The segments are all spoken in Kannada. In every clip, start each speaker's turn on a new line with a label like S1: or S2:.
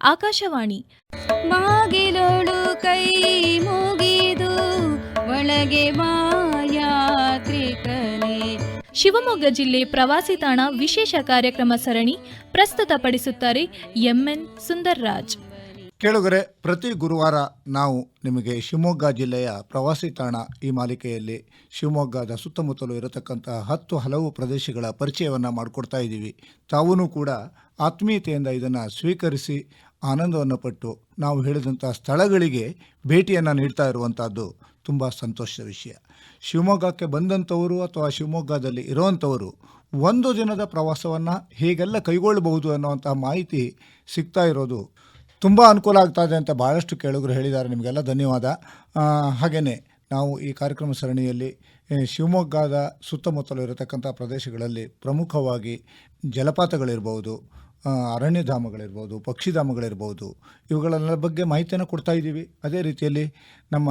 S1: ಆಕಾಶವಾಣಿ.
S2: ಮಾಗಿಲೋಳು ಕೈ ಮುಗಿದು ಒಳಗೆ ಮಾಯಾತ್ರಿಕನೇ.
S1: ಶಿವಮೊಗ್ಗ ಜಿಲ್ಲೆ ಪ್ರವಾಸಿ ತಾಣ ವಿಶೇಷ ಕಾರ್ಯಕ್ರಮ ಸರಣಿ ಪ್ರಸ್ತುತಪಡಿಸುತ್ತಾರೆ ಎಂಎನ್ ಸುಂದರ್ರಾಜ್.
S3: ಕೇಳುಗರೆ, ಪ್ರತಿ ಗುರುವಾರ ನಾವು ನಿಮಗೆ ಶಿವಮೊಗ್ಗ ಜಿಲ್ಲೆಯ ಪ್ರವಾಸಿ ತಾಣ ಈ ಮಾಲಿಕೆಯಲ್ಲಿ ಶಿವಮೊಗ್ಗದ ಸುತ್ತಮುತ್ತಲು ಇರತಕ್ಕಂತಹ ಹತ್ತು ಹಲವು ಪ್ರದೇಶಗಳ ಪರಿಚಯವನ್ನು ಮಾಡಿಕೊಡ್ತಾ ಇದ್ದೀವಿ. ತಾವೂ ಕೂಡ ಆತ್ಮೀಯತೆಯಿಂದ ಇದನ್ನು ಸ್ವೀಕರಿಸಿ ಆನಂದವನ್ನು ಪಟ್ಟು ನಾವು ಹೇಳಿದಂಥ ಸ್ಥಳಗಳಿಗೆ ಭೇಟಿಯನ್ನು ನೀಡ್ತಾ ಇರುವಂಥದ್ದು ತುಂಬ ಸಂತೋಷದ ವಿಷಯ. ಶಿವಮೊಗ್ಗಕ್ಕೆ ಬಂದಂಥವರು ಅಥವಾ ಶಿವಮೊಗ್ಗದಲ್ಲಿ ಇರುವಂಥವರು ಒಂದು ದಿನದ ಪ್ರವಾಸವನ್ನು ಹೇಗೆಲ್ಲ ಕೈಗೊಳ್ಳಬಹುದು ಅನ್ನುವಂಥ ಮಾಹಿತಿ ಸಿಗ್ತಾ ಇರೋದು ತುಂಬ ಅನುಕೂಲ ಆಗ್ತಾ ಇದೆ ಅಂತ ಭಾಳಷ್ಟು ಕೇಳುಗರು ಹೇಳಿದ್ದಾರೆ. ನಿಮಗೆಲ್ಲ ಧನ್ಯವಾದ. ಹಾಗೆಯೇ ನಾವು ಈ ಕಾರ್ಯಕ್ರಮ ಸರಣಿಯಲ್ಲಿ ಶಿವಮೊಗ್ಗದ ಸುತ್ತಮುತ್ತಲು ಇರತಕ್ಕಂಥ ಪ್ರದೇಶಗಳಲ್ಲಿ ಪ್ರಮುಖವಾಗಿ ಜಲಪಾತಗಳಿರ್ಬೋದು ಅರಣ್ಯಧಾಮಗಳಿರ್ಬೋದು ಪಕ್ಷಿಧಾಮಗಳಿರ್ಬೋದು ಇವುಗಳೆಲ್ಲ ಬಗ್ಗೆ ಮಾಹಿತಿಯನ್ನು ಕೊಡ್ತಾ ಇದ್ದೀವಿ. ಅದೇ ರೀತಿಯಲ್ಲಿ ನಮ್ಮ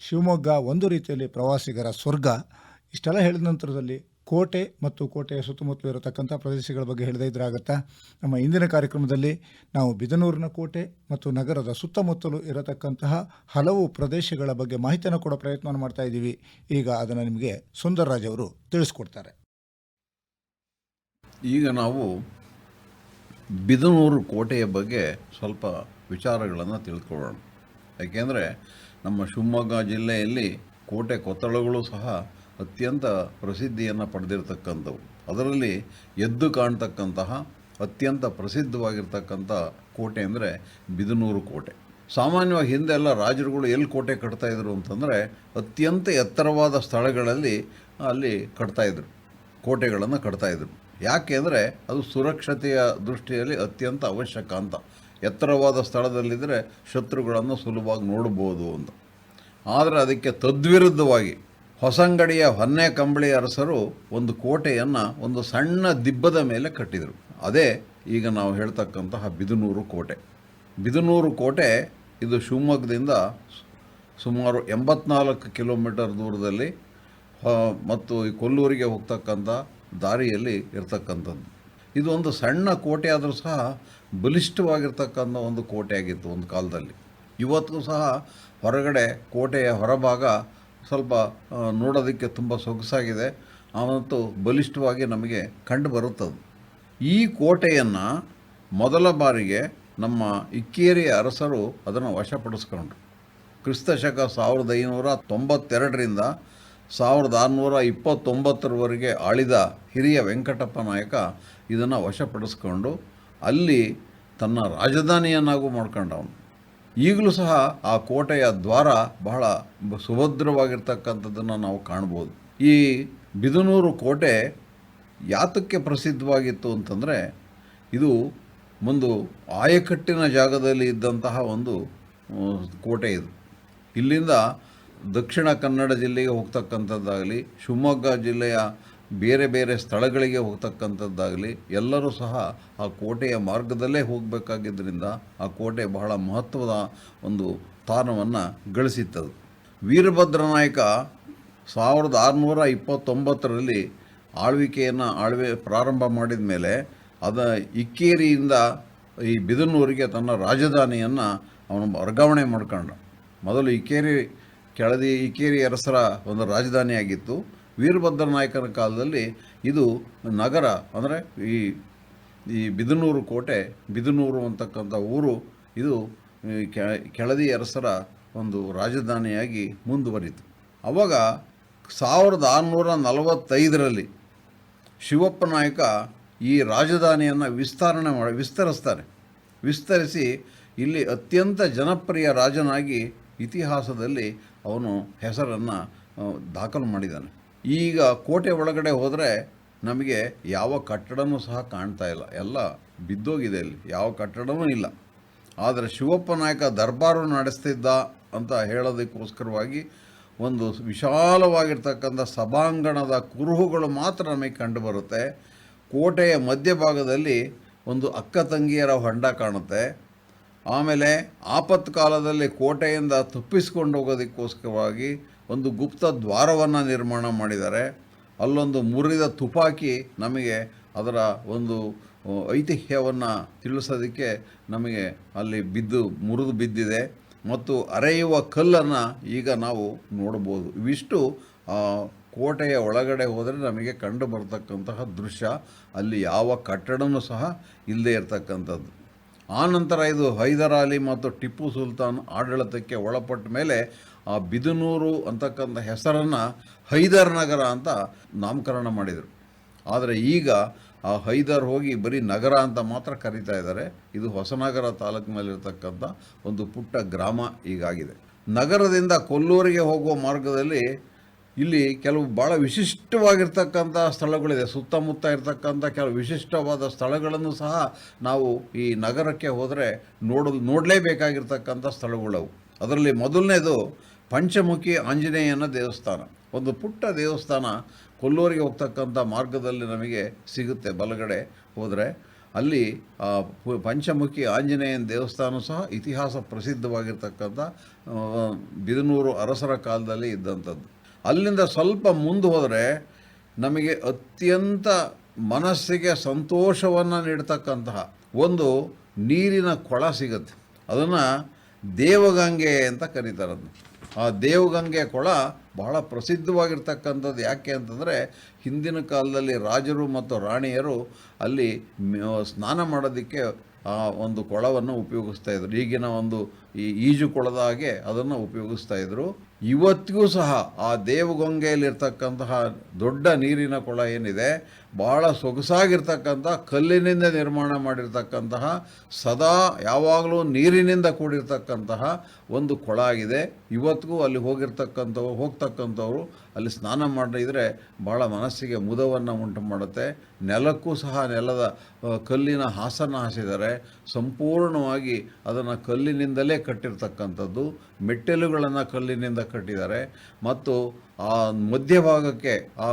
S3: ಶಿವಮೊಗ್ಗ ಒಂದು ರೀತಿಯಲ್ಲಿ ಪ್ರವಾಸಿಗರ ಸ್ವರ್ಗ. ಇಷ್ಟೆಲ್ಲ ಹೇಳಿದ ನಂತರದಲ್ಲಿ ಕೋಟೆ ಮತ್ತು ಕೋಟೆಯ ಸುತ್ತಮುತ್ತಲು ಇರತಕ್ಕಂಥ ಪ್ರದೇಶಗಳ ಬಗ್ಗೆ ಹೇಳದೇ ಇದ್ರಾಗತ್ತಾ ನಮ್ಮ ಇಂದಿನ ಕಾರ್ಯಕ್ರಮದಲ್ಲಿ ನಾವು ಬಿದನೂರಿನ ಕೋಟೆ ಮತ್ತು ನಗರದ ಸುತ್ತಮುತ್ತಲು ಇರತಕ್ಕಂತಹ ಹಲವು ಪ್ರದೇಶಗಳ ಬಗ್ಗೆ ಮಾಹಿತಿಯನ್ನು ಕೊಡೋ ಪ್ರಯತ್ನವನ್ನು ಮಾಡ್ತಾ ಇದ್ದೀವಿ. ಈಗ ಅದನ್ನು ನಿಮಗೆ ಸುಂದರರಾಜ್ ಅವರು ತಿಳಿಸ್ಕೊಡ್ತಾರೆ.
S4: ಈಗ ನಾವು ಬಿದನೂರು ಕೋಟೆಯ ಬಗ್ಗೆ ಸ್ವಲ್ಪ ವಿಚಾರಗಳನ್ನು ತಿಳ್ಕೊಳ್ಳೋಣ. ಯಾಕೆಂದರೆ ನಮ್ಮ ಶಿವಮೊಗ್ಗ ಜಿಲ್ಲೆಯಲ್ಲಿ ಕೋಟೆ ಕೊತ್ತಳಗಳು ಸಹ ಅತ್ಯಂತ ಪ್ರಸಿದ್ಧಿಯನ್ನು ಪಡೆದಿರತಕ್ಕಂಥವು. ಅದರಲ್ಲಿ ಎದ್ದು ಕಾಣ್ತಕ್ಕಂತಹ ಅತ್ಯಂತ ಪ್ರಸಿದ್ಧವಾಗಿರ್ತಕ್ಕಂಥ ಕೋಟೆ ಅಂದರೆ ಬಿದನೂರು ಕೋಟೆ. ಸಾಮಾನ್ಯವಾಗಿ ಹಿಂದೆ ಎಲ್ಲ ರಾಜರುಗಳು ಎಲ್ಲಿ ಕೋಟೆ ಕಟ್ತಾಯಿದ್ರು ಅಂತಂದರೆ ಅತ್ಯಂತ ಎತ್ತರವಾದ ಸ್ಥಳಗಳಲ್ಲಿ ಅಲ್ಲಿ ಕಟ್ತಾಯಿದ್ರು ಕೋಟೆಗಳನ್ನು ಕಟ್ತಾಯಿದ್ರು ಯಾಕೆ ಅಂದರೆ ಅದು ಸುರಕ್ಷತೆಯ ದೃಷ್ಟಿಯಲ್ಲಿ ಅತ್ಯಂತ ಅವಶ್ಯಕ ಅಂತ. ಎತ್ತರವಾದ ಸ್ಥಳದಲ್ಲಿದ್ದರೆ ಶತ್ರುಗಳನ್ನು ಸುಲಭವಾಗಿ ನೋಡ್ಬೋದು ಅಂತ. ಆದರೆ ಅದಕ್ಕೆ ತದ್ವಿರುದ್ಧವಾಗಿ ಹೊಸಂಗಡಿಯ ಹೊನ್ನೆ ಕಂಬಳಿ ಅರಸರು ಒಂದು ಕೋಟೆಯನ್ನು ಒಂದು ಸಣ್ಣ ದಿಬ್ಬದ ಮೇಲೆ ಕಟ್ಟಿದರು. ಅದೇ ಈಗ ನಾವು ಹೇಳ್ತಕ್ಕಂತಹ ಬಿದನೂರು ಕೋಟೆ. ಬಿದನೂರು ಕೋಟೆ ಇದು ಶಿವಮೊಗ್ಗದಿಂದ ಸುಮಾರು ಎಂಬತ್ನಾಲ್ಕು ಕಿಲೋಮೀಟರ್ ದೂರದಲ್ಲಿ ಮತ್ತು ಈ ಕೊಲ್ಲೂರಿಗೆ ಹೋಗ್ತಕ್ಕಂಥ ದಾರಿಯಲ್ಲಿ ಇರ್ತಕ್ಕಂಥದ್ದು. ಒಂದು ಸಣ್ಣ ಕೋಟೆ ಆದರೂ ಸಹ ಬಲಿಷ್ಠವಾಗಿರ್ತಕ್ಕಂಥ ಒಂದು ಕೋಟೆ ಆಗಿತ್ತು ಒಂದು ಕಾಲದಲ್ಲಿ. ಇವತ್ತು ಸಹ ಹೊರಗಡೆ ಕೋಟೆಯ ಹೊರಭಾಗ ಸ್ವಲ್ಪ ನೋಡೋದಕ್ಕೆ ತುಂಬ ಸೊಗಸಾಗಿದೆ. ಮತ್ತು ಬಲಿಷ್ಠವಾಗಿ ನಮಗೆ ಕಂಡು ಬರುತ್ತದೆ ಈ ಕೋಟೆಯನ್ನು ಮೊದಲ ಬಾರಿಗೆ ನಮ್ಮ ಇಕ್ಕೇರಿಯ ಅರಸರು ಅದನ್ನು ವಶಪಡಿಸ್ಕೊಂಡ್ರು. ಕ್ರಿಸ್ತ ಶಕ ಸಾವಿರದ ಐನೂರ ತೊಂಬತ್ತೆರಡರಿಂದ ಸಾವಿರದ ಆರುನೂರ ಇಪ್ಪತ್ತೊಂಬತ್ತರವರೆಗೆ ಆಳಿದ ಹಿರಿಯ ವೆಂಕಟಪ್ಪ ನಾಯಕ ಇದನ್ನು ವಶಪಡಿಸ್ಕೊಂಡು ಅಲ್ಲಿ ತನ್ನ ರಾಜಧಾನಿಯನ್ನಾಗೂ ಮಾಡ್ಕೊಂಡವನು. ಈಗಲೂ ಸಹ ಆ ಕೋಟೆಯ ದ್ವಾರ ಬಹಳ ಸುಭದ್ರವಾಗಿರ್ತಕ್ಕಂಥದ್ದನ್ನು ನಾವು ಕಾಣ್ಬೋದು. ಈ ಬಿದನೂರು ಕೋಟೆ ಯಾತಕ್ಕೆ ಪ್ರಸಿದ್ಧವಾಗಿತ್ತು ಅಂತಂದರೆ ಇದು ಒಂದು ಆಯಕಟ್ಟಿನ ಜಾಗದಲ್ಲಿ ಇದ್ದಂತಹ ಒಂದು ಕೋಟೆ ಇದು. ಇಲ್ಲಿಂದ ದಕ್ಷಿಣ ಕನ್ನಡ ಜಿಲ್ಲೆಗೆ ಹೋಗ್ತಕ್ಕಂಥದ್ದಾಗಲಿ, ಶಿವಮೊಗ್ಗ ಜಿಲ್ಲೆಯ ಬೇರೆ ಬೇರೆ ಸ್ಥಳಗಳಿಗೆ ಹೋಗ್ತಕ್ಕಂಥದ್ದಾಗಲಿ, ಎಲ್ಲರೂ ಸಹ ಆ ಕೋಟೆಯ ಮಾರ್ಗದಲ್ಲೇ ಹೋಗಬೇಕಾಗಿದ್ದರಿಂದ ಆ ಕೋಟೆ ಬಹಳ ಮಹತ್ವದ ಒಂದು ಸ್ಥಾನವನ್ನು ಗಳಿಸಿತ್ತದು. ವೀರಭದ್ರ ನಾಯಕ ಸಾವಿರದ ಆರುನೂರ ಇಪ್ಪತ್ತೊಂಬತ್ತರಲ್ಲಿ ಆಳ್ವಿಕೆಯನ್ನು ಆಳ್ವೆ ಪ್ರಾರಂಭ ಮಾಡಿದ ಮೇಲೆ ಅದ ಇಕ್ಕೇರಿಯಿಂದ ಈ ಬಿದನೂರಿಗೆ ತನ್ನ ರಾಜಧಾನಿಯನ್ನು ಅವನು ವರ್ಗಾವಣೆ ಮಾಡ್ಕೊಂಡ. ಮೊದಲು ಇಕ್ಕೇರಿ ಕೆಳದಿ ಇಕ್ಕೇರಿ ಅರಸರ ಒಂದು ರಾಜಧಾನಿಯಾಗಿತ್ತು. ವೀರಭದ್ರ ನಾಯಕನ ಕಾಲದಲ್ಲಿ ಇದು ನಗರ, ಅಂದರೆ ಈ ಈ ಬಿದನೂರು ಕೋಟೆ, ಬಿದನೂರು ಅಂತಕ್ಕಂಥ ಊರು, ಇದು ಕೆಳದಿ ಅರಸರ ಒಂದು ರಾಜಧಾನಿಯಾಗಿ ಮುಂದುವರಿತು. ಆವಾಗ ಸಾವಿರದ ಆರುನೂರ ನಲವತ್ತೈದರಲ್ಲಿ ಶಿವಪ್ಪ ನಾಯಕ ಈ ರಾಜಧಾನಿಯನ್ನು ವಿಸ್ತರಣೆ ಮಾಡಿ, ವಿಸ್ತರಿಸ್ತಾರೆ. ವಿಸ್ತರಿಸಿ ಇಲ್ಲಿ ಅತ್ಯಂತ ಜನಪ್ರಿಯ ರಾಜನಾಗಿ ಇತಿಹಾಸದಲ್ಲಿ ಅವನು ಹೆಸರನ್ನು ದಾಖಲು ಮಾಡಿದ್ದಾನೆ. ಈಗ ಕೋಟೆ ಒಳಗಡೆ ಹೋದರೆ ನಮಗೆ ಯಾವ ಕಟ್ಟಡವೂ ಸಹ ಕಾಣ್ತಾ ಇಲ್ಲ. ಎಲ್ಲ ಬಿದ್ದೋಗಿದೆ ಇಲ್ಲಿ. ಯಾವ ಕಟ್ಟಡವೂ ಇಲ್ಲ. ಆದರೆ ಶಿವಪ್ಪ ನಾಯಕ ದರ್ಬಾರು ನಡೆಸ್ತಿದ್ದ ಅಂತ ಹೇಳೋದಕ್ಕೋಸ್ಕರವಾಗಿ ಒಂದು ವಿಶಾಲವಾಗಿರ್ತಕ್ಕಂಥ ಸಭಾಂಗಣದ ಕುರುಹುಗಳು ಮಾತ್ರ ನಮಗೆ ಕಂಡುಬರುತ್ತೆ. ಕೋಟೆಯ ಮಧ್ಯಭಾಗದಲ್ಲಿ ಒಂದು ಅಕ್ಕ ತಂಗಿಯರ ಹೊಂಡ ಕಾಣುತ್ತೆ. ಆಮೇಲೆ ಆಪತ್ಕಾಲದಲ್ಲಿ ಕೋಟೆಯಿಂದ ತಪ್ಪಿಸ್ಕೊಂಡು ಹೋಗೋದಕ್ಕೋಸ್ಕರವಾಗಿ ಒಂದು ಗುಪ್ತ ದ್ವಾರವನ್ನು ನಿರ್ಮಾಣ ಮಾಡಿದ್ದಾರೆ. ಅಲ್ಲೊಂದು ಮುರಿದ ತುಪಾಕಿ ನಮಗೆ ಅದರ ಒಂದು ಐತಿಹ್ಯವನ್ನು ತಿಳಿಸೋದಕ್ಕೆ ನಮಗೆ ಅಲ್ಲಿ ಬಿದ್ದು, ಮುರಿದು ಬಿದ್ದಿದೆ. ಮತ್ತು ಅರೆಯುವ ಕಲ್ಲನ್ನು ಈಗ ನಾವು ನೋಡ್ಬೋದು ಇವಿಷ್ಟು ಕೋಟೆಯ ಒಳಗಡೆ ಹೋದರೆ ನಮಗೆ ಕಂಡು ಬರ್ತಕ್ಕಂತಹ ದೃಶ್ಯ. ಅಲ್ಲಿ ಯಾವ ಕಟ್ಟಡವೂ ಸಹ ಇಲ್ಲದೆ ಇರತಕ್ಕಂಥದ್ದು. ಆ ನಂತರ ಇದು ಹೈದರಾಲಿ ಮತ್ತು ಟಿಪ್ಪು ಸುಲ್ತಾನ್ ಆಡಳಿತಕ್ಕೆ ಒಳಪಟ್ಟ ಮೇಲೆ ಆ ಬಿದನೂರು ಅಂತಕ್ಕಂಥ ಹೆಸರನ್ನು ಹೈದರ್ ನಗರ ಅಂತ ನಾಮಕರಣ ಮಾಡಿದರು. ಆದರೆ ಈಗ ಆ ಹೈದರ್ ಹೋಗಿ ಬರೀ ನಗರ ಅಂತ ಮಾತ್ರ ಕರೀತಾ ಇದ್ದಾರೆ. ಇದು ಹೊಸನಗರ ತಾಲೂಕಿನಲ್ಲಿರ್ತಕ್ಕಂಥ ಒಂದು ಪುಟ್ಟ ಗ್ರಾಮ ಈಗಾಗಿದೆ. ನಗರದಿಂದ ಕೊಲ್ಲೂರಿಗೆ ಹೋಗುವ ಮಾರ್ಗದಲ್ಲಿ ಇಲ್ಲಿ ಕೆಲವು ಭಾಳ ವಿಶಿಷ್ಟವಾಗಿರ್ತಕ್ಕಂಥ ಸ್ಥಳಗಳಿದೆ, ಸುತ್ತಮುತ್ತ ಇರತಕ್ಕಂಥ ಕೆಲವು ವಿಶಿಷ್ಟವಾದ ಸ್ಥಳಗಳನ್ನು ಸಹ ನಾವು ಈ ನಗರಕ್ಕೆ ಹೋದರೆ ನೋಡ ನೋಡಲೇಬೇಕಾಗಿರ್ತಕ್ಕಂಥ ಸ್ಥಳಗಳವು. ಅದರಲ್ಲಿ ಮೊದಲನೇದು ಪಂಚಮುಖಿ ಆಂಜನೇಯನ ದೇವಸ್ಥಾನ. ಒಂದು ಪುಟ್ಟ ದೇವಸ್ಥಾನ ಕೊಲ್ಲೂರಿಗೆ ಹೋಗ್ತಕ್ಕಂಥ ಮಾರ್ಗದಲ್ಲಿ ನಮಗೆ ಸಿಗುತ್ತೆ ಬಲಗಡೆ ಹೋದರೆ. ಅಲ್ಲಿ ಪಂಚಮುಖಿ ಆಂಜನೇಯನ ದೇವಸ್ಥಾನ ಸಹ ಇತಿಹಾಸ ಪ್ರಸಿದ್ಧವಾಗಿರ್ತಕ್ಕಂಥ ಬಿದನೂರು ಅರಸರ ಕಾಲದಲ್ಲಿ ಇದ್ದಂಥದ್ದು. ಅಲ್ಲಿಂದ ಸ್ವಲ್ಪ ಮುಂದೆ ಹೋದರೆ ನಮಗೆ ಅತ್ಯಂತ ಮನಸ್ಸಿಗೆ ಸಂತೋಷವನ್ನು ನೀಡ್ತಕ್ಕಂತಹ ಒಂದು ನೀರಿನ ಕೊಳ ಸಿಗುತ್ತೆ. ಅದನ್ನು ದೇವಗಂಗೆ ಅಂತ ಕರೀತಾರೆ ಆ ದೇವಗಂಗೆ ಕೊಳ ಬಹಳ ಪ್ರಸಿದ್ಧವಾಗಿರ್ತಕ್ಕಂಥದ್ದು ಯಾಕೆ ಅಂತಂದರೆ ಹಿಂದಿನ ಕಾಲದಲ್ಲಿ ರಾಜರು ಮತ್ತು ರಾಣಿಯರು ಅಲ್ಲಿ ಸ್ನಾನ ಮಾಡೋದಕ್ಕೆ ಆ ಒಂದು ಕೊಳವನ್ನು ಉಪಯೋಗಿಸ್ತಾ ಇದ್ರು. ಈಗಿನ ಒಂದು ಈ ಈಜು ಕೊಳದ ಹಾಗೆ ಅದನ್ನು ಉಪಯೋಗಿಸ್ತಾ ಇದ್ರು. ಇವತ್ತಿಗೂ ಸಹ ಆ ದೇವಗೊಂಗೆಯಲ್ಲಿರ್ತಕ್ಕಂತಹ ದೊಡ್ಡ ನೀರಿನ ಕೊಳ ಏನಿದೆ ಭಾಳ ಸೊಗಸಾಗಿರ್ತಕ್ಕಂಥ ಕಲ್ಲಿನಿಂದ ನಿರ್ಮಾಣ ಮಾಡಿರ್ತಕ್ಕಂತಹ, ಸದಾ ಯಾವಾಗಲೂ ನೀರಿನಿಂದ ಕೂಡಿರ್ತಕ್ಕಂತಹ ಒಂದು ಕೊಳ ಆಗಿದೆ. ಇವತ್ತಿಗೂ ಅಲ್ಲಿ ಹೋಗಿರ್ತಕ್ಕಂಥವ್ರು, ಹೋಗ್ತಕ್ಕಂಥವ್ರು ಅಲ್ಲಿ ಸ್ನಾನ ಮಾಡಿದರೆ ಭಾಳ ಮನಸ್ಸಿಗೆ ಮುದವನ್ನು ಉಂಟು ಮಾಡುತ್ತೆ. ನೆಲಕ್ಕೂ ಸಹ ನೆಲದ ಕಲ್ಲಿನ ಹಾಸನ ಹಾಸಿದ್ದಾರೆ. ಸಂಪೂರ್ಣವಾಗಿ ಅದನ್ನು ಕಲ್ಲಿನಿಂದಲೇ ಕಟ್ಟಿರ್ತಕ್ಕಂಥದ್ದು. ಮೆಟ್ಟಿಲುಗಳನ್ನು ಕಲ್ಲಿನಿಂದ ಕಟ್ಟಿದ್ದಾರೆ. ಮತ್ತು ಆ ಮಧ್ಯಭಾಗಕ್ಕೆ, ಆ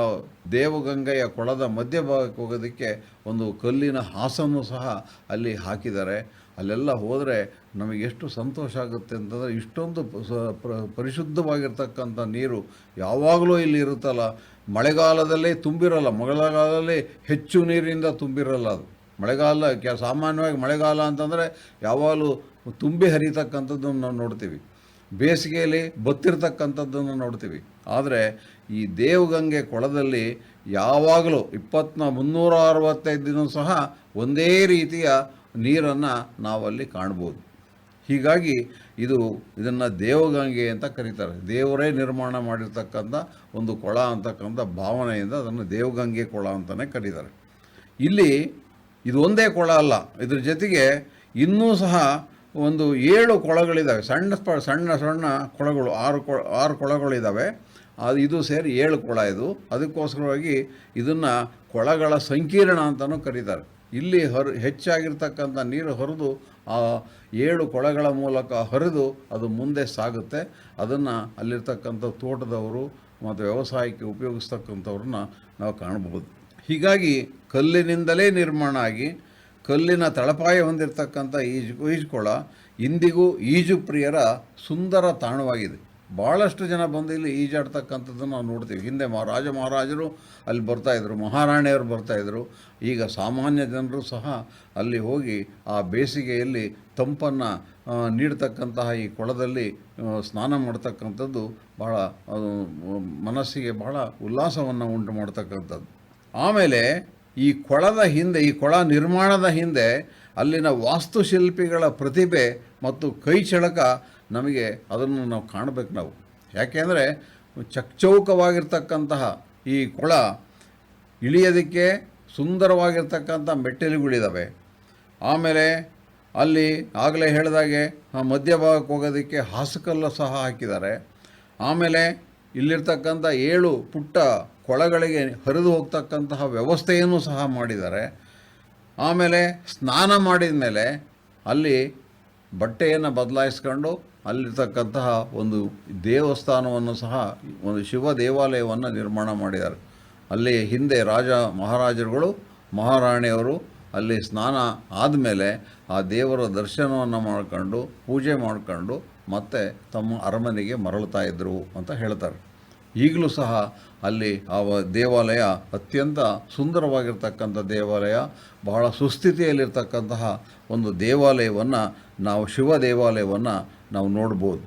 S4: ದೇವಗಂಗೆಯ ಕೊಳದ ಮಧ್ಯಭಾಗಕ್ಕೆ ಹೋಗೋದಕ್ಕೆ ಒಂದು ಕಲ್ಲಿನ ಹಾಸನ್ನು ಸಹ ಅಲ್ಲಿ ಹಾಕಿದ್ದಾರೆ. ಅಲ್ಲೆಲ್ಲ ಹೋದರೆ ನಮಗೆ ಎಷ್ಟು ಸಂತೋಷ ಆಗುತ್ತೆ ಅಂತಂದರೆ ಇಷ್ಟೊಂದು ಪರಿಶುದ್ಧವಾಗಿರ್ತಕ್ಕಂಥ ನೀರು ಯಾವಾಗಲೂ ಇಲ್ಲಿ ಇರುತ್ತಲ್ಲ. ಮಳೆಗಾಲದಲ್ಲೇ ತುಂಬಿರಲ್ಲ, ಮಳೆಗಾಲದಲ್ಲಿ ಹೆಚ್ಚು ನೀರಿನಿಂದ ತುಂಬಿರಲ್ಲ ಅದು. ಮಳೆಗಾಲ ಸಾಮಾನ್ಯವಾಗಿ ಮಳೆಗಾಲ ಅಂತಂದರೆ ಯಾವಾಗಲೂ ತುಂಬಿ ಹರಿತಕ್ಕಂಥದ್ದನ್ನು ನಾವು ನೋಡ್ತೀವಿ. ಬೇಸಿಗೆಯಲ್ಲಿ ಬತ್ತಿರ್ತಕ್ಕಂಥದ್ದನ್ನು ನೋಡ್ತೀವಿ. ಆದರೆ ಈ ದೇವಗಂಗೆ ಕೊಳದಲ್ಲಿ ಯಾವಾಗಲೂ ಇಪ್ಪತ್ನ ಮುನ್ನೂರ ಅರವತ್ತೈದು ದಿನ ಸಹ ಒಂದೇ ರೀತಿಯ ನೀರನ್ನು ನಾವಲ್ಲಿ ಕಾಣ್ಬೋದು. ಹೀಗಾಗಿ ಇದು ಇದನ್ನು ದೇವಗಂಗೆ ಅಂತ ಕರೀತಾರೆ. ದೇವರೇ ನಿರ್ಮಾಣ ಮಾಡಿರ್ತಕ್ಕಂಥ ಒಂದು ಕೊಳ ಅಂತಕ್ಕಂಥ ಭಾವನೆಯಿಂದ ಅದನ್ನು ದೇವಗಂಗೆ ಕೊಳ ಅಂತಲೇ ಕರೀತಾರೆ. ಇಲ್ಲಿ ಇದು ಒಂದೇ ಕೊಳ ಅಲ್ಲ, ಇದ್ರ ಜೊತೆಗೆ ಇನ್ನೂ ಸಹ ಒಂದು ಏಳು ಕೊಳಗಳಿದ್ದಾವೆ ಸಣ್ಣ ಸಣ್ಣ ಸಣ್ಣ ಕೊಳಗಳು, ಆರು ಕೊ ಆರು ಕೊಳಗಳಿದ್ದಾವೆ ಅದು ಇದು ಸೇರಿ ಏಳು ಕೊಳ ಇದು. ಅದಕ್ಕೋಸ್ಕರವಾಗಿ ಇದನ್ನು ಕೊಳಗಳ ಸಂಕೀರ್ಣ ಅಂತಲೂ ಕರೀತಾರೆ. ಇಲ್ಲಿ ಹೊರ ಹೆಚ್ಚಾಗಿರ್ತಕ್ಕಂಥ ನೀರು ಹೊರದು ಆ ಏಳು ಕೊಳಗಳ ಮೂಲಕ ಹರಿದು ಅದು ಮುಂದೆ ಸಾಗುತ್ತೆ. ಅದನ್ನು ಅಲ್ಲಿರ್ತಕ್ಕಂಥ ತೋಟದವರು ಮತ್ತು ವ್ಯವಸಾಯಕ್ಕೆ ಉಪಯೋಗಿಸ್ತಕ್ಕಂಥವ್ರನ್ನ ನಾವು ಕಾಣ್ಬೋದು ಹೀಗಾಗಿ ಕಲ್ಲಿನಿಂದಲೇ ನಿರ್ಮಾಣ ಆಗಿ ಕಲ್ಲಿನ ತಳಪಾಯ ಹೊಂದಿರತಕ್ಕಂಥ ಈಜು ಈಜುಕೊಳ ಇಂದಿಗೂ ಈಜು ಪ್ರಿಯರ ಸುಂದರ ತಾಣವಾಗಿದೆ. ಭಾಳಷ್ಟು ಜನ ಬಂದು ಇಲ್ಲಿ ಈಜಾಡ್ತಕ್ಕಂಥದ್ದನ್ನು ನಾವು ನೋಡ್ತೀವಿ. ಹಿಂದೆ ಮಹಾರಾಜ ಮಹಾರಾಜರು ಅಲ್ಲಿ ಬರ್ತಾಯಿದ್ರು ಮಹಾರಾಣಿಯವರು ಬರ್ತಾಯಿದ್ರು ಈಗ ಸಾಮಾನ್ಯ ಜನರು ಸಹ ಅಲ್ಲಿ ಹೋಗಿ ಆ ಬೇಸಿಗೆಯಲ್ಲಿ ತಂಪನ್ನು ನೀಡ್ತಕ್ಕಂತಹ ಈ ಕೊಳದಲ್ಲಿ ಸ್ನಾನ ಮಾಡ್ತಕ್ಕಂಥದ್ದು ಭಾಳ ಮನಸ್ಸಿಗೆ ಬಹಳ ಉಲ್ಲಾಸವನ್ನು ಉಂಟು ಮಾಡ್ತಕ್ಕಂಥದ್ದು. ಆಮೇಲೆ ಈ ಕೊಳದ ಹಿಂದೆ, ಈ ಕೊಳ ನಿರ್ಮಾಣದ ಹಿಂದೆ ಅಲ್ಲಿನ ವಾಸ್ತುಶಿಲ್ಪಿಗಳ ಪ್ರತಿಭೆ ಮತ್ತು ಕೈ ಚಳಕ ನಮಗೆ ಅದನ್ನು ನಾವು ಕಾಣಬೇಕು ನಾವು. ಯಾಕೆಂದರೆ ಚಕ್ಚೌಕವಾಗಿರ್ತಕ್ಕಂತಹ ಈ ಕೊಳ ಇಳಿಯೋದಕ್ಕೆ ಸುಂದರವಾಗಿರ್ತಕ್ಕಂಥ ಮೆಟ್ಟಿಲುಗಳಿದ್ದಾವೆ ಆಮೇಲೆ ಅಲ್ಲಿ ಆಗಲೇ ಹೇಳಿದಾಗೆ ಆ ಮಧ್ಯಭಾಗಕ್ಕೆ ಹೋಗೋದಕ್ಕೆ ಹಾಸುಕಲ್ಲು ಸಹ ಹಾಕಿದ್ದಾರೆ. ಆಮೇಲೆ ಇಲ್ಲಿರ್ತಕ್ಕಂಥ ಏಳು ಪುಟ್ಟ ಕೊಳಗಳಿಗೆ ಹರಿದು ಹೋಗ್ತಕ್ಕಂತಹ ವ್ಯವಸ್ಥೆಯನ್ನು ಸಹ ಮಾಡಿದ್ದಾರೆ. ಆಮೇಲೆ ಸ್ನಾನ ಮಾಡಿದ ಮೇಲೆ ಅಲ್ಲಿ ಬಟ್ಟೆಯನ್ನು ಬದಲಾಯಿಸ್ಕೊಂಡು ಅಲ್ಲಿರ್ತಕ್ಕಂತಹ ಒಂದು ದೇವಸ್ಥಾನವನ್ನು ಸಹ ಒಂದು ಶಿವ ದೇವಾಲಯವನ್ನು ನಿರ್ಮಾಣ ಮಾಡಿದ್ದಾರೆ. ಅಲ್ಲಿ ಹಿಂದೆ ರಾಜ ಮಹಾರಾಜರುಗಳು, ಮಹಾರಾಣಿಯವರು ಅಲ್ಲಿ ಸ್ನಾನ ಆದಮೇಲೆ ಆ ದೇವರ ದರ್ಶನವನ್ನು ಮಾಡ್ಕೊಂಡು, ಪೂಜೆ ಮಾಡ್ಕೊಂಡು ಮತ್ತೆ ತಮ್ಮ ಅರಮನೆಗೆ ಮರಳುತ್ತಾ ಇದ್ದರು ಅಂತ ಹೇಳ್ತಾರೆ. ಈಗಲೂ ಸಹ ಅಲ್ಲಿ ಆ ದೇವಾಲಯ ಅತ್ಯಂತ ಸುಂದರವಾಗಿರ್ತಕ್ಕಂಥ ದೇವಾಲಯ, ಬಹಳ ಸುಸ್ಥಿತಿಯಲ್ಲಿರ್ತಕ್ಕಂತಹ ಒಂದು ದೇವಾಲಯವನ್ನು ನಾವು ಶಿವ ದೇವಾಲಯವನ್ನು ನಾವು ನೋಡ್ಬೋದು.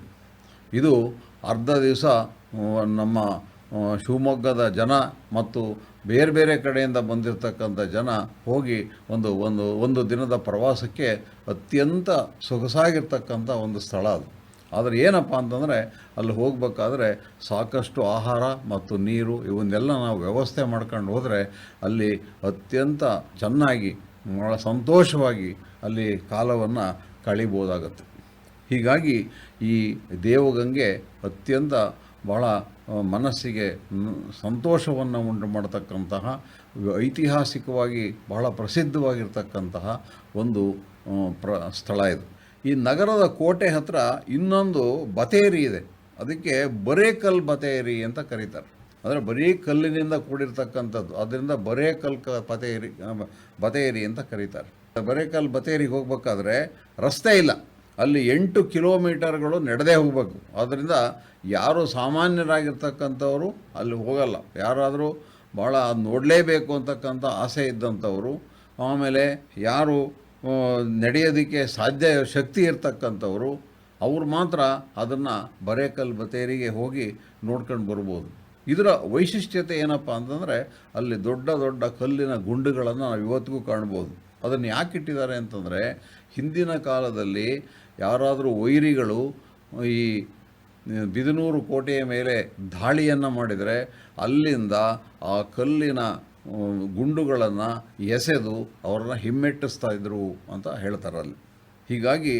S4: ಇದು ಅರ್ಧ ದಿವಸ ನಮ್ಮ ಶಿವಮೊಗ್ಗದ ಜನ ಮತ್ತು ಬೇರೆ ಬೇರೆ ಕಡೆಯಿಂದ ಬಂದಿರತಕ್ಕಂಥ ಜನ ಹೋಗಿ ಒಂದು ಒಂದು ಒಂದು ದಿನದ ಪ್ರವಾಸಕ್ಕೆ ಅತ್ಯಂತ ಸೊಗಸಾಗಿರ್ತಕ್ಕಂಥ ಒಂದು ಸ್ಥಳ ಅದು. ಆದರೆ ಏನಪ್ಪ ಅಂತಂದರೆ, ಅಲ್ಲಿ ಹೋಗಬೇಕಾದ್ರೆ ಸಾಕಷ್ಟು ಆಹಾರ ಮತ್ತು ನೀರು ಇವನ್ನೆಲ್ಲ ನಾವು ವ್ಯವಸ್ಥೆ ಮಾಡ್ಕೊಂಡು ಹೋದರೆ ಅಲ್ಲಿ ಅತ್ಯಂತ ಚೆನ್ನಾಗಿ ಭಾಳ ಸಂತೋಷವಾಗಿ ಅಲ್ಲಿ ಕಾಲವನ್ನು ಕಳಿಬೋದಾಗತ್ತೆ. ಹೀಗಾಗಿ ಈ ದೇವಗಂಗೆ ಅತ್ಯಂತ ಬಹಳ ಮನಸ್ಸಿಗೆ ಸಂತೋಷವನ್ನು ಉಂಟು ಮಾಡತಕ್ಕಂತಹ ಐತಿಹಾಸಿಕವಾಗಿ ಬಹಳ ಪ್ರಸಿದ್ಧವಾಗಿರ್ತಕ್ಕಂತಹ ಒಂದು ಪ್ರ, ಸ್ಥಳ ಇದು. ಈ ನಗರದ ಕೋಟೆ ಹತ್ರ ಇನ್ನೊಂದು ಬತೇರಿ ಇದೆ. ಅದಕ್ಕೆ ಬರೇಕಲ್ ಬತೇರಿ ಅಂತ ಕರೀತಾರೆ. ಅಂದರೆ ಬರೀ ಕಲ್ಲಿನಿಂದ ಕೂಡಿರ್ತಕ್ಕಂಥದ್ದು. ಅದರಿಂದ ಬರೇಕಲ್ ಕ, ಬತೇರಿ ಬತೇರಿ ಅಂತ ಕರೀತಾರೆ. ಬರೇಕಲ್ ಬತೇರಿಗೆ ಹೋಗ್ಬೇಕಾದ್ರೆ ರಸ್ತೆ ಇಲ್ಲ. ಅಲ್ಲಿ ಎಂಟು ಕಿಲೋಮೀಟರ್ಗಳು ನಡೆದೇ ಹೋಗಬೇಕು. ಆದ್ದರಿಂದ ಯಾರು ಸಾಮಾನ್ಯರಾಗಿರ್ತಕ್ಕಂಥವರು ಅಲ್ಲಿ ಹೋಗಲ್ಲ. ಯಾರಾದರೂ ಭಾಳ ನೋಡಲೇಬೇಕು ಅಂತಕ್ಕಂಥ ಆಸೆ ಇದ್ದಂಥವರು, ಆಮೇಲೆ ಯಾರು ನಡೆಯೋದಕ್ಕೆ ಸಾಧ್ಯ, ಶಕ್ತಿ ಇರ್ತಕ್ಕಂಥವರು, ಅವ್ರು ಮಾತ್ರ ಅದನ್ನು ಬರೇಕಲ್ ಬತೇರಿಗೆ ಹೋಗಿ ನೋಡ್ಕೊಂಡು ಬರ್ಬೋದು. ಇದರ ವೈಶಿಷ್ಟ್ಯತೆ ಏನಪ್ಪ ಅಂತಂದರೆ ಅಲ್ಲಿ ದೊಡ್ಡ ದೊಡ್ಡ ಕಲ್ಲಿನ ಗುಂಡುಗಳನ್ನು ನಾವು ಇವತ್ತಿಗೂ ಕಾಣ್ಬೋದು. ಅದನ್ನು ಯಾಕೆ ಇಟ್ಟಿದ್ದಾರೆ ಅಂತಂದರೆ ಹಿಂದಿನ ಕಾಲದಲ್ಲಿ ಯಾರಾದರೂ ವೈರಿಗಳು ಈ ಬಿದನೂರು ಕೋಟೆಯ ಮೇಲೆ ದಾಳಿಯನ್ನು ಮಾಡಿದರೆ ಅಲ್ಲಿಂದ ಆ ಕಲ್ಲಿನ ಗುಂಡುಗಳನ್ನು ಎಸೆದು ಅವರನ್ನು ಹಿಮ್ಮೆಟ್ಟಿಸ್ತಾ ಇದ್ದರು ಅಂತ ಹೇಳ್ತಾರಲ್ಲಿ ಹೀಗಾಗಿ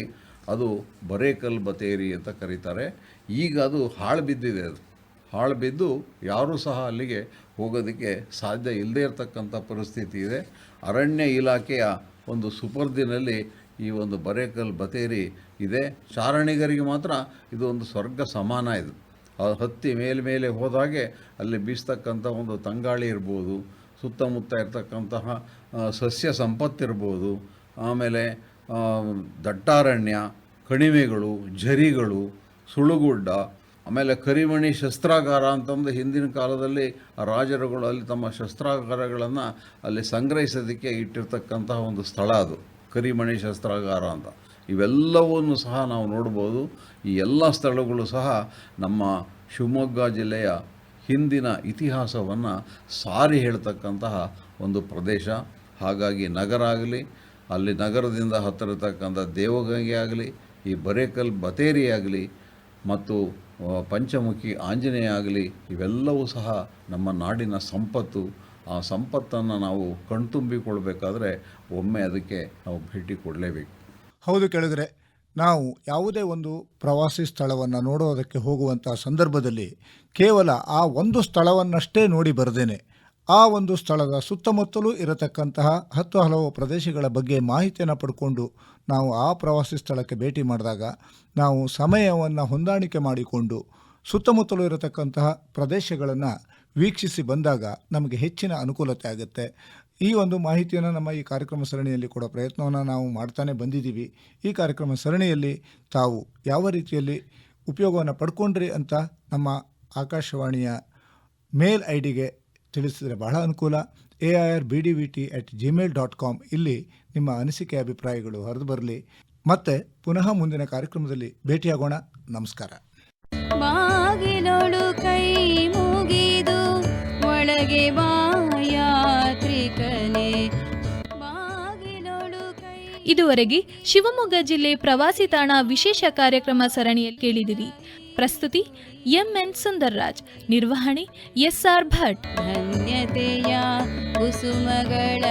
S4: ಅದು ಬರೇಕಲ್ ಬತೇರಿ ಅಂತ ಕರೀತಾರೆ. ಈಗ ಅದು ಹಾಳು ಬಿದ್ದಿದೆ ಅದು. ಹಾಳು ಬಿದ್ದು ಯಾರೂ ಸಹ ಅಲ್ಲಿಗೆ ಹೋಗೋದಕ್ಕೆ ಸಾಧ್ಯ ಇಲ್ಲದೇ ಇರತಕ್ಕಂಥ ಪರಿಸ್ಥಿತಿ ಇದೆ. ಅರಣ್ಯ ಇಲಾಖೆಯ ಒಂದು ಸುಪರ್ದಿನಲ್ಲಿ ಈ ಒಂದು ಬರೇಕಲ್ ಬತೇರಿ ಇದೆ. ಚಾರಣಿಗರಿಗೆ ಮಾತ್ರ ಇದು ಒಂದು ಸ್ವರ್ಗ ಸಮಾನ ಇದು. ಹತ್ತಿ ಮೇಲೆ ಮೇಲೆ ಹೋದಾಗೆ ಅಲ್ಲಿ ಬೀಸ್ತಕ್ಕಂಥ ಒಂದು ತಂಗಾಳಿ ಇರ್ಬೋದು, ಸುತ್ತಮುತ್ತ ಇರ್ತಕ್ಕಂತಹ ಸಸ್ಯ ಸಂಪತ್ತಿರ್ಬೋದು, ಆಮೇಲೆ ದಟ್ಟಾರಣ್ಯ, ಕಣಿವೆಗಳು, ಝರಿಗಳು, ಸುಳುಗುಡ್ಡ, ಆಮೇಲೆ ಕರಿಮಣಿ ಶಸ್ತ್ರಾಗಾರ ಅಂತಂದು ಹಿಂದಿನ ಕಾಲದಲ್ಲಿ ರಾಜರುಗಳು ಅಲ್ಲಿ ತಮ್ಮ ಶಸ್ತ್ರಾಗಾರಗಳನ್ನು ಅಲ್ಲಿ ಸಂಗ್ರಹಿಸೋದಕ್ಕೆ ಇಟ್ಟಿರ್ತಕ್ಕಂತಹ ಒಂದು ಸ್ಥಳ ಅದು. ಕರಿಮಣಿ ಶಸ್ತ್ರಾಗಾರ ಅಂತ. ಇವೆಲ್ಲವನ್ನು ಸಹ ನಾವು ನೋಡ್ಬೋದು. ಈ ಎಲ್ಲ ಸ್ಥಳಗಳು ಸಹ ನಮ್ಮ ಶಿವಮೊಗ್ಗ ಜಿಲ್ಲೆಯ ಹಿಂದಿನ ಇತಿಹಾಸವನ್ನು ಸಾರಿ ಹೇಳ್ತಕ್ಕಂತಹ ಒಂದು ಪ್ರದೇಶ. ಹಾಗಾಗಿ ನಗರ ಆಗಲಿ, ಅಲ್ಲಿ ನಗರದಿಂದ ಹತ್ತಿರತಕ್ಕಂಥ ದೇವಗಂಗೆ ಆಗಲಿ, ಈ ಬರೇಕಲ್ ಬತೇರಿ ಆಗಲಿ, ಮತ್ತು ಪಂಚಮುಖಿ ಆಂಜನೇಯ ಆಗಲಿ, ಇವೆಲ್ಲವೂ ಸಹ ನಮ್ಮ ನಾಡಿನ ಸಂಪತ್ತು. ಆ ಸಂಪತ್ತನ್ನು ನಾವು ಕಣ್ತುಂಬಿಕೊಳ್ಬೇಕಾದ್ರೆ ಒಮ್ಮೆ ಅದಕ್ಕೆ ನಾವು ಭೇಟಿ ಕೊಡಲೇಬೇಕು.
S3: ಹೌದು ಕೇಳಿದ್ರೆ, ನಾವು ಯಾವುದೇ ಒಂದು ಪ್ರವಾಸಿ ಸ್ಥಳವನ್ನು ನೋಡೋದಕ್ಕೆ ಹೋಗುವಂಥ ಸಂದರ್ಭದಲ್ಲಿ ಕೇವಲ ಆ ಒಂದು ಸ್ಥಳವನ್ನಷ್ಟೇ ನೋಡಿ ಬರದೇನೆ. ಆ ಒಂದು ಸ್ಥಳದ ಸುತ್ತಮುತ್ತಲೂ ಇರತಕ್ಕಂತಹ ಹತ್ತು ಹಲವು ಪ್ರದೇಶಗಳ ಬಗ್ಗೆ ಮಾಹಿತಿಯನ್ನು ಪಡ್ಕೊಂಡು ನಾವು ಆ ಪ್ರವಾಸಿ ಸ್ಥಳಕ್ಕೆ ಭೇಟಿ ಮಾಡಿದಾಗ ನಾವು ಸಮಯವನ್ನು ಹೊಂದಾಣಿಕೆ ಮಾಡಿಕೊಂಡು ಸುತ್ತಮುತ್ತಲೂ ಇರತಕ್ಕಂತಹ ಪ್ರದೇಶಗಳನ್ನು ವೀಕ್ಷಿಸಿ ಬಂದಾಗ ನಮಗೆ ಹೆಚ್ಚಿನ ಅನುಕೂಲತೆ ಆಗುತ್ತೆ. ಈ ಒಂದು ಮಾಹಿತಿಯನ್ನು ನಮ್ಮ ಈ ಕಾರ್ಯಕ್ರಮ ಸರಣಿಯಲ್ಲಿ ಕೊಡೋ ಪ್ರಯತ್ನವನ್ನು ನಾವು ಮಾಡ್ತಾನೆ ಬಂದಿದ್ದೀವಿ. ಈ ಕಾರ್ಯಕ್ರಮ ಸರಣಿಯಲ್ಲಿ ತಾವು ಯಾವ ರೀತಿಯಲ್ಲಿ ಉಪಯೋಗವನ್ನು ಪಡ್ಕೊಂಡ್ರಿ ಅಂತ ನಮ್ಮ ಆಕಾಶವಾಣಿಯ ಮೇಲ್ ಐ ಡಿಗೆ ತಿಳಿಸಿದರೆ ಬಹಳ ಅನುಕೂಲ. A I R B D V T at Gmail dot com ಇಲ್ಲಿ ನಿಮ್ಮ ಅನಿಸಿಕೆ ಅಭಿಪ್ರಾಯಗಳು ಹೊರದು ಬರಲಿ. ಮತ್ತೆ ಪುನಃ ಮುಂದಿನ ಕಾರ್ಯಕ್ರಮದಲ್ಲಿ ಭೇಟಿಯಾಗೋಣ. ನಮಸ್ಕಾರ.
S2: ಯಾತ್ರಿಕನೇ
S1: ಇದುವರೆಗೆ ಶಿವಮೊಗ್ಗ ಜಿಲ್ಲೆ ಪ್ರವಾಸಿ ತಾಣ ವಿಶೇಷ ಕಾರ್ಯಕ್ರಮ ಸರಣಿಯಲ್ಲಿ ಕೇಳಿದಿರಿ. ಪ್ರಸ್ತುತಿ ಎಂಎನ್ ಸುಂದರ್ರಾಜ್ ನಿರ್ವಹಣೆ ಎಸ್ಆರ್ ಭಟ್.
S2: ಧನ್ಯತೆಯ ಕುಸುಮಗಳ